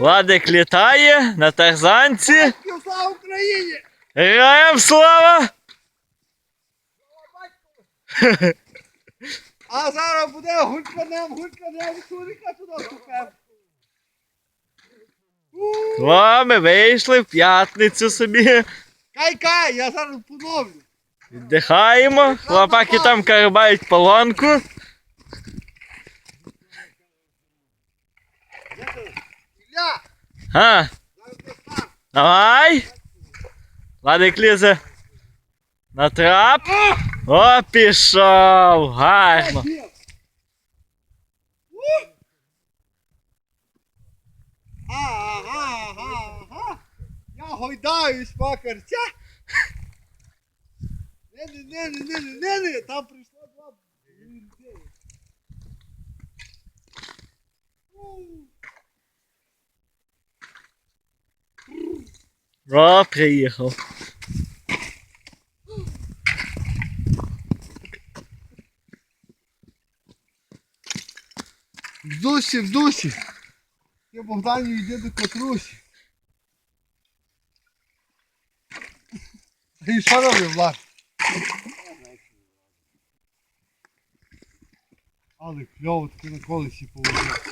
Владик літає на тарзанці. Слава Україні! Граєм слава! А зараз буде гульканем, гульканем, сурика туди ступем. О, ми вийшли в п'ятницю собі. Кай, кай, я зараз поновлю. Віддихаємо. Хлопаки там карбають полонку. А, давай. Владик лізе на трап. О, пішов. Гарно. Я гойдаюсь, макарця. Не, не, не, не, не, не, там прийшло два О, приїхав. В душі, в душі. Я Богдані йде до Катрусі. І що робив, Влад? Але кльово таки на колесі положив.